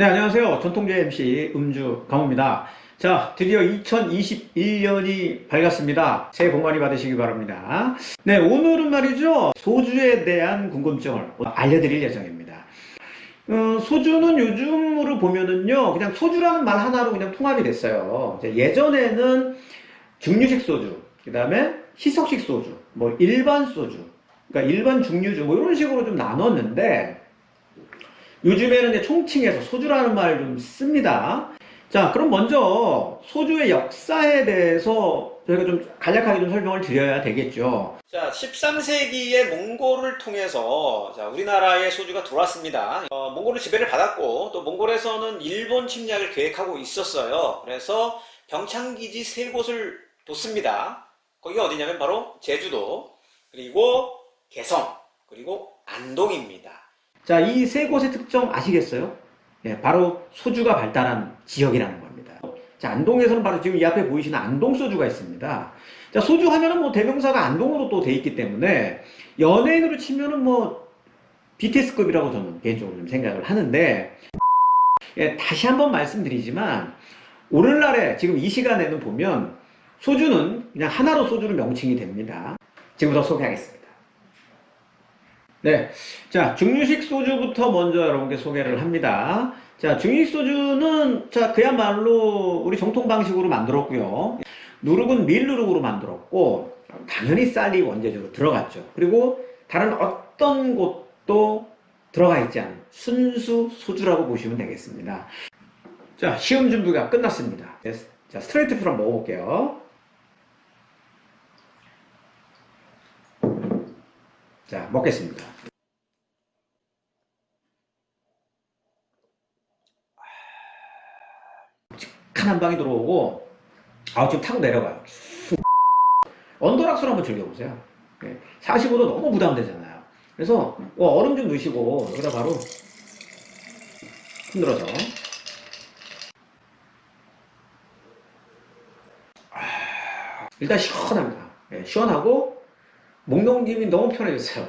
네, 안녕하세요. 전통제 MC 음주 강호입니다. 자, 드디어 2021년이 밝았습니다. 새해 복 많이 받으시기 바랍니다. 네, 오늘은 말이죠. 소주에 대한 궁금증을 알려드릴 예정입니다. 어, 소주는 요즘으로 보면은요, 그냥 소주라는 말 하나로 그냥 통합이 됐어요. 예전에는 증류식 소주, 그 다음에 희석식 소주, 뭐 일반 소주, 그러니까 일반 중류주, 뭐 이런 식으로 좀 나눴는데, 요즘에는 총칭해서 소주라는 말을 좀 씁니다. 자, 그럼 먼저 소주의 역사에 대해서 저희가 좀 간략하게 좀 설명을 드려야 되겠죠. 자, 13세기에 몽골을 통해서 자, 우리나라의 소주가 들어왔습니다. 어, 몽골은 지배를 받았고 또 몽골에서는 일본 침략을 계획하고 있었어요. 그래서 병창기지 세 곳을 뒀습니다. 거기가 어디냐면 바로 제주도, 그리고 개성, 그리고 안동입니다. 자, 이 세 곳의 특정 아시겠어요? 예, 바로 소주가 발달한 지역이라는 겁니다. 자, 안동에서는 바로 지금 이 앞에 보이시는 안동 소주가 있습니다. 자, 소주 하면은 뭐 대명사가 안동으로 또 돼 있기 때문에 연예인으로 치면은 뭐 BTS급이라고 저는 개인적으로 좀 생각을 하는데 예, 다시 한번 말씀드리지만 오늘날에 지금 이 시간에는 보면 소주는 그냥 하나로 소주로 명칭이 됩니다. 지금부터 소개하겠습니다. 네. 자, 증류식 소주부터 먼저 여러분께 소개를 합니다. 자, 증류식 소주는, 자, 그야말로 우리 정통 방식으로 만들었고요. 누룩은 밀 누룩으로 만들었고, 당연히 쌀이 원재료로 들어갔죠. 그리고 다른 어떤 곳도 들어가 있지 않은 순수 소주라고 보시면 되겠습니다. 자, 시험 준비가 끝났습니다. 네, 자, 스트레이트 풀 한번 먹어볼게요. 자, 먹겠습니다. 칸한 방이 들어오고, 아, 지금 타고 내려가요. 언더락스로 한번 즐겨보세요. 45도 너무 부담되잖아요. 그래서 어, 얼음 좀 넣으시고, 여기다 바로 흔들어서. 아, 일단 시원합니다. 예, 시원하고, 목 넘김이 너무 편해졌어요.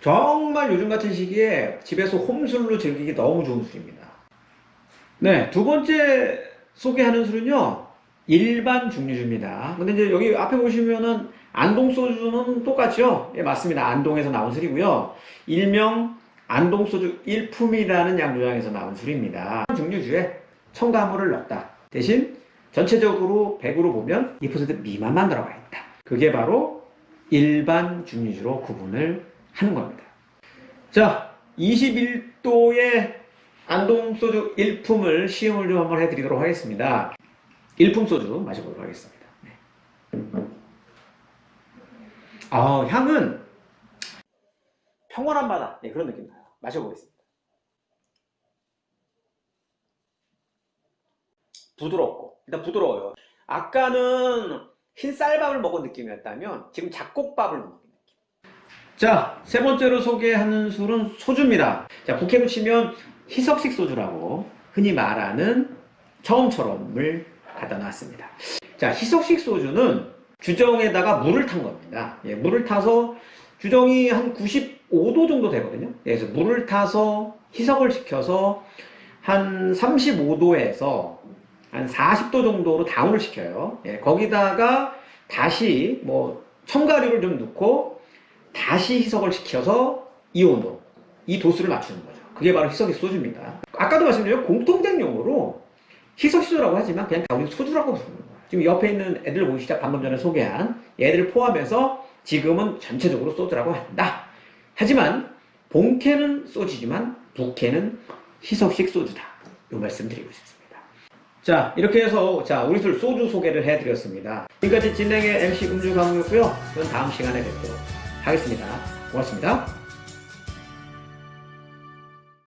정말 요즘 같은 시기에 집에서 홈술로 즐기기 너무 좋은 술입니다. 네, 두 번째 소개하는 술은요, 일반 중류주입니다. 근데 이제 여기 앞에 보시면은 안동 소주는 똑같죠? 예, 맞습니다. 안동에서 나온 술이고요. 일명 안동 소주 일품이라는 양조장에서 나온 술입니다. 중류주에 첨가물을 넣었다. 대신 전체적으로 100으로 보면 2% 미만만 들어가 있다. 그게 바로 일반 중류주로 구분을 하는 겁니다. 자, 21도의 안동 소주 일품을 시음을 좀 한번 해드리도록 하겠습니다. 일품 소주 마셔보도록 하겠습니다. 네. 아, 향은 평온한 바다 네, 그런 느낌 나요. 마셔보겠습니다. 부드럽고 일단 부드러워요. 아까는 흰 쌀밥을 먹은 느낌이었다면 지금 잡곡밥을 먹는 느낌. 자, 세 번째로 소개하는 술은 소주입니다. 자, 북해 붙이면 희석식 소주라고 흔히 말하는 처음처럼을 갖다 놨습니다. 자, 희석식 소주는 주정에다가 물을 탄 겁니다. 예, 물을 타서 주정이 한 95도 정도 되거든요. 예, 그래서 물을 타서 희석을 시켜서 한 35도에서 한 40도 정도로 다운을 시켜요. 예, 거기다가 다시 뭐 첨가류를 좀 넣고 다시 희석을 시켜서 이 온도, 이 도수를 맞추는 거죠. 그게 바로 희석의 소주입니다. 아까도 말씀드린 공통된 용어로 희석시소라고 하지만 그냥 다 우리 소주라고 부르는 거예요. 지금 옆에 있는 애들 보이시죠? 방금 전에 소개한 얘들을 포함해서 지금은 전체적으로 소주라고 한다. 하지만 본캐는 소주지만 북캐는 희석식 소주다. 이 말씀 드리고 싶습니다. 자, 이렇게 해서 자, 우리 둘 소주 소개를 해드렸습니다. 지금까지 진행의 MC 음주 강우였고요. 저는 다음 시간에 뵙도록 하겠습니다. 고맙습니다.